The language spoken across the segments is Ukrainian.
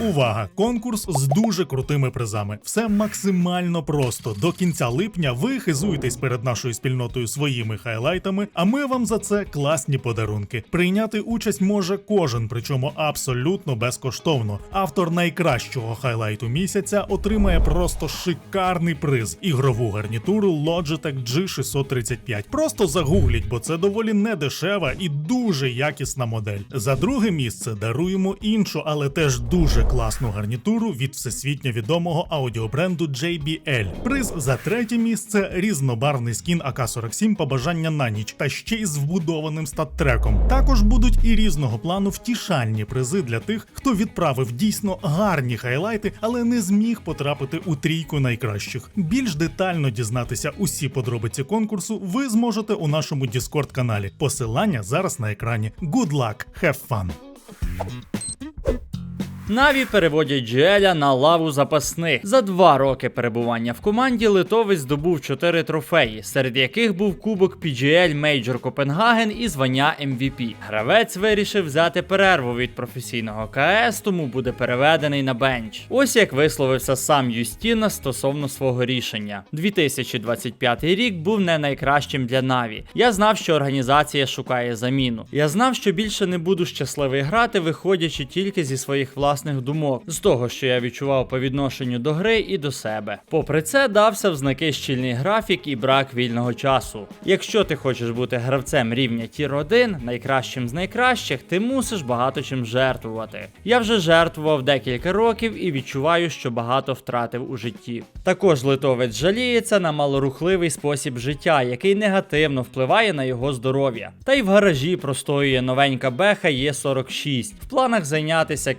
Увага! Конкурс з дуже крутими призами. Все максимально просто. До кінця липня ви хизуєтесь перед нашою спільнотою своїми хайлайтами, а ми вам за це класні подарунки. Прийняти участь може кожен, причому абсолютно безкоштовно. Автор найкращого хайлайту місяця отримає просто шикарний приз ігрову гарнітуру Logitech G635. Просто загугліть, бо це доволі недешева і дуже якісна модель. За друге місце даруємо іншу, але теж дуже класну гарнітуру від всесвітньо відомого аудіобренду JBL. Приз за третє місце різнобарвний скін АК-47 побажання на ніч та ще й з вбудованим стат-треком. Також будуть і різного плану втішальні призи для тих, хто відправив дійсно гарні хайлайти, але не зміг потрапити у трійку найкращих. Більш детально дізнатися усі подробиці конкурсу ви зможете у нашому Discord каналі. Посилання зараз на екрані. Good luck, have fun! Наві переводять Джеля на лаву запасних. За два роки перебування в команді литовець здобув чотири трофеї, серед яких був кубок PGL Major Копенгаген і звання MVP. Гравець вирішив взяти перерву від професійного КС, тому буде переведений на бенч. Ось як висловився сам Юстіна стосовно свого рішення. 2025 рік був не найкращим для Наві. Я знав, що організація шукає заміну. Я знав, що більше не буду щасливий грати, виходячи тільки зі своїх власних думок, з того, що я відчував по відношенню до гри і до себе. Попри це, дався в знаки щільний графік і брак вільного часу. Якщо ти хочеш бути гравцем рівня Тір 1, найкращим з найкращих, ти мусиш багато чим жертвувати. Я вже жертвував декілька років і відчуваю, що багато втратив у житті. Також литовець жаліється на малорухливий спосіб життя, який негативно впливає на його здоров'я. Та й в гаражі простоює новенька беха Є46. В планах зайнятися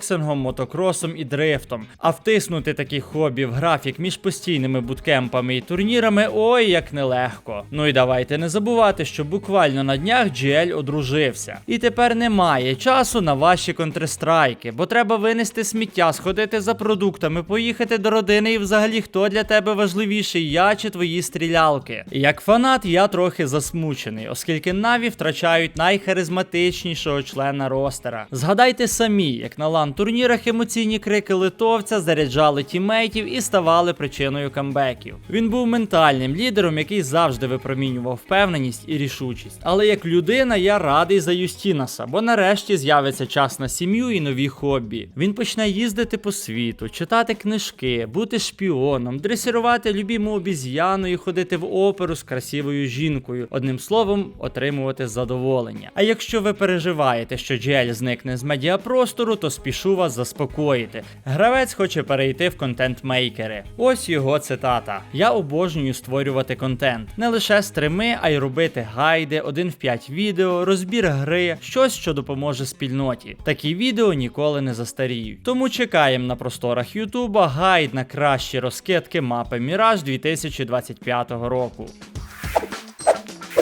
кікбоксингом, мотокросом і дрифтом. А втиснути такі хобі в графік між постійними буткемпами і турнірами ой як нелегко. Ну і давайте не забувати, що буквально на днях GL одружився. І тепер немає часу на ваші контрстрайки, бо треба винести сміття, сходити за продуктами, поїхати до родини і взагалі хто для тебе важливіший, я чи твої стрілялки. Як фанат, я трохи засмучений, оскільки Наві втрачають найхаризматичнішого члена ростера. Згадайте самі, як на лан турнірах емоційні крики литовця заряджали тімейтів і ставали причиною камбеків. Він був ментальним лідером, який завжди випромінював впевненість і рішучість. Але як людина я радий за Юстінаса, бо нарешті з'явиться час на сім'ю і нові хобі. Він почне їздити по світу, читати книжки, бути шпіоном, дресирувати любіму обіз'яну і ходити в оперу з красивою жінкою. Одним словом, отримувати задоволення. А якщо ви переживаєте, що GL зникне з медіапростору, то спішу вас заспокоїти. Гравець хоче перейти в контент-мейкери. Ось його цитата: Я обожнюю створювати контент. Не лише стрими, а й робити гайди, 1 в 5 відео, розбір гри, щось, що допоможе спільноті. Такі відео ніколи не застаріють. Тому чекаємо на просторах Ютуба гайд на кращі розкидки мапи Mirage 2025 року.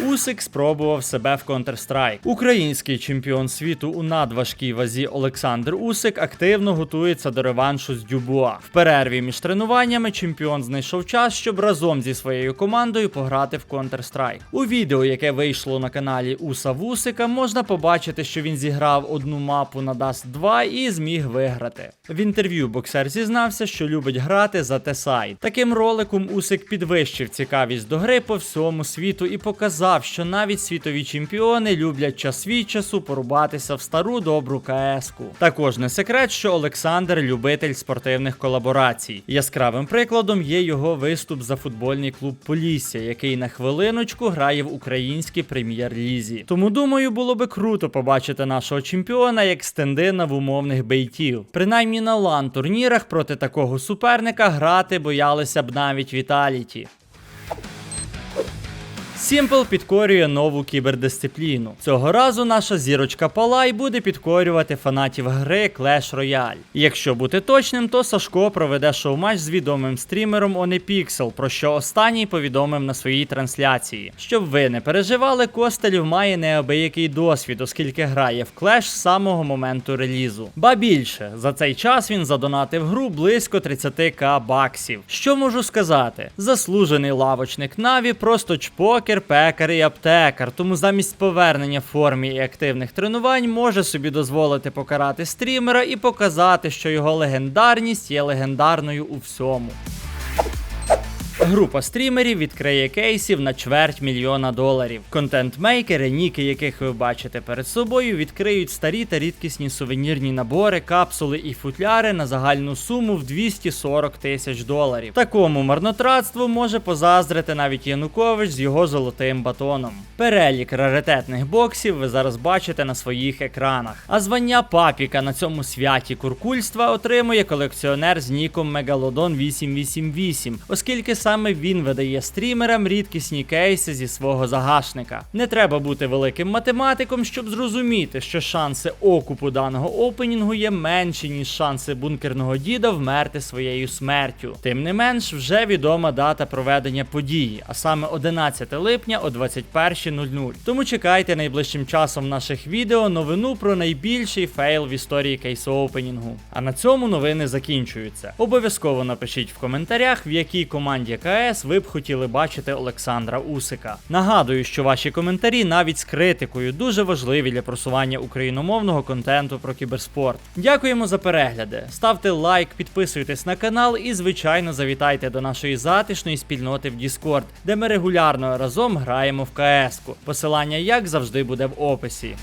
Усик спробував себе в Counter-Strike. Український чемпіон світу у надважкій вазі Олександр Усик активно готується до реваншу з Дюбуа. В перерві між тренуваннями чемпіон знайшов час, щоб разом зі своєю командою пограти в Counter-Strike. У відео, яке вийшло на каналі Уса Вусика, можна побачити, що він зіграв одну мапу на Dust 2 і зміг виграти. В інтерв'ю боксер зізнався, що любить грати за Тесай. Таким роликом Усик підвищив цікавість до гри по всьому світу і показав, що навіть світові чемпіони люблять час від часу порубатися в стару добру КС-ку. Також не секрет, що Олександр любитель спортивних колаборацій. Яскравим прикладом є його виступ за футбольний клуб Полісся, який на хвилиночку грає в українській прем'єр-лізі. Тому думаю, було би круто побачити нашого чемпіона як стендина в умовних бейтів. Принаймні на лан турнірах проти такого суперника грати боялися б навіть Віталіті. Сімпл підкорює нову кібердисципліну. Цього разу наша зірочка Палай буде підкорювати фанатів гри Clash Royale. Якщо бути точним, то Сашко проведе шоу-матч з відомим стрімером OnePixel, про що останній повідомив на своїй трансляції. Щоб ви не переживали, Костелів має неабиякий досвід, оскільки грає в Clash з самого моменту релізу. Ба більше, за цей час він задонатив гру близько 30к баксів. Що можу сказати? Заслужений лавочник Наві просто чпок брокер, пекар і аптекар. Тому замість повернення формі і активних тренувань може собі дозволити покарати стрімера і показати, що його легендарність є легендарною у всьому. Група стрімерів відкриє кейсів на чверть мільйона доларів. Контент-мейкери, ніки яких ви бачите перед собою, відкриють старі та рідкісні сувенірні набори, капсули і футляри на загальну суму в 240 тисяч доларів. Такому марнотратству може позаздрити навіть Янукович з його золотим батоном. Перелік раритетних боксів ви зараз бачите на своїх екранах. А звання папіка на цьому святі куркульства отримує колекціонер з ніком Мегалодон 888, оскільки саме він видає стрімерам рідкісні кейси зі свого загашника. Не треба бути великим математиком, щоб зрозуміти, що шанси окупу даного опенінгу є менші, ніж шанси бункерного діда вмерти своєю смертю. Тим не менш, вже відома дата проведення події, а саме 11 липня о 21.00. Тому чекайте найближчим часом наших відео новину про найбільший фейл в історії кейс-опенінгу. А на цьому новини закінчуються. Обов'язково напишіть в коментарях, в якій команді КС ви б хотіли бачити Олександра Усика. Нагадую, що ваші коментарі навіть з критикою дуже важливі для просування україномовного контенту про кіберспорт. Дякуємо за перегляди. Ставте лайк, підписуйтесь на канал і, звичайно, завітайте до нашої затишної спільноти в Discord, де ми регулярно разом граємо в КС-ку. Посилання, як завжди, буде в описі.